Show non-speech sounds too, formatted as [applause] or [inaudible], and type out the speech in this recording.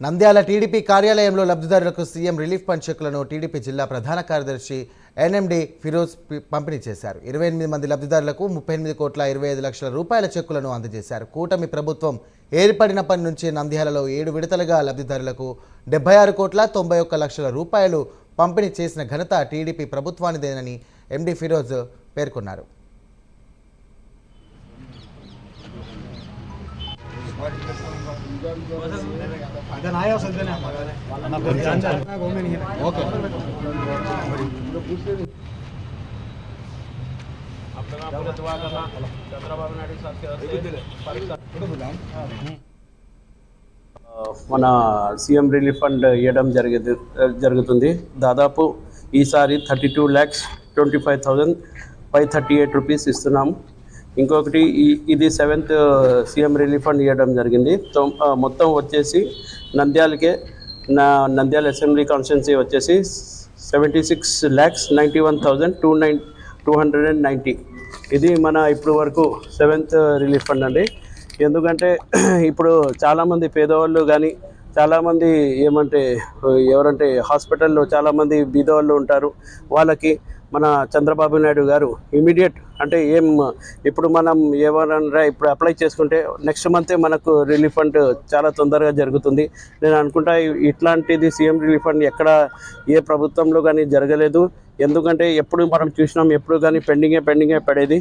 Nandyal TDP కార్యాలయంలో లబ్ధిదారులకు CM relief fund చెక్కులను టీడీపీ జిల్లా ప్రధాన కార్యదర్శి ఎన్ఎండి ఫిరోజ్ పంపిణీ చేశారు. ఇరవై ఎనిమిది మంది లబ్ధిదారులకు ముప్పై ఎనిమిది కోట్ల ఇరవై ఐదు లక్షల రూపాయల చెక్కులను అందజేశారు. కూటమి ప్రభుత్వం ఏర్పడినప్పటి నుంచి నంద్యాలలో ఏడు విడతలుగా లబ్ధిదారులకు డెబ్బై ఆరు కోట్ల తొంభై ఒక్క లక్షల రూపాయలు పంపిణీ చేసిన ఘనత టీడీపీ ప్రభుత్వానిదేనని ఎండి ఫిరోజ్ పేర్కొన్నారు. మన సీఎం రిలీఫ్ ఫండ్ ఇవ్వడం జరిగేది జరుగుతుంది. దాదాపు ఈసారి thirty two lakhs twenty five thousand five thirty eight rupees ఇస్తున్నాం ఇంకొకటి ఇది సెవెంత్ సీఎం రిలీఫ్ ఫండ్ ఇవ్వడం జరిగింది. మొత్తం వచ్చేసి నంద్యాలకే నా నంద్యాల అసెంబ్లీ కాన్స్టిట్యున్సీ వచ్చేసి seventy six lakhs ninety one thousand two nine two hundred and ninety. ఇది మన ఇప్పుడు వరకు సెవెంత్ రిలీఫ్ ఫండ్ అండి. ఎందుకంటే [clears throat] ఇప్పుడు చాలామంది పేదవాళ్ళు కానీ చాలామంది ఏమంటే ఎవరంటే హాస్పిటల్లో చాలామంది బీదవాళ్ళు ఉంటారు. వాళ్ళకి మన చంద్రబాబు నాయుడు గారు ఇమీడియట్ అంటే ఏం ఇప్పుడు మనం ఏమన్నా ఇప్పుడు అప్లై చేసుకుంటే నెక్స్ట్ మంతే మనకు రిలీఫ్ ఫండ్ చాలా తొందరగా జరుగుతుంది. నేను అనుకుంటా ఇట్లాంటిది సీఎం రిలీఫ్ ఫండ్ ఎక్కడ ఏ ప్రభుత్వంలో కానీ జరగలేదు. ఎందుకంటే ఎప్పుడు మనం చూసినాం ఎప్పుడు కానీ పెండింగే పెండింగే పడేది.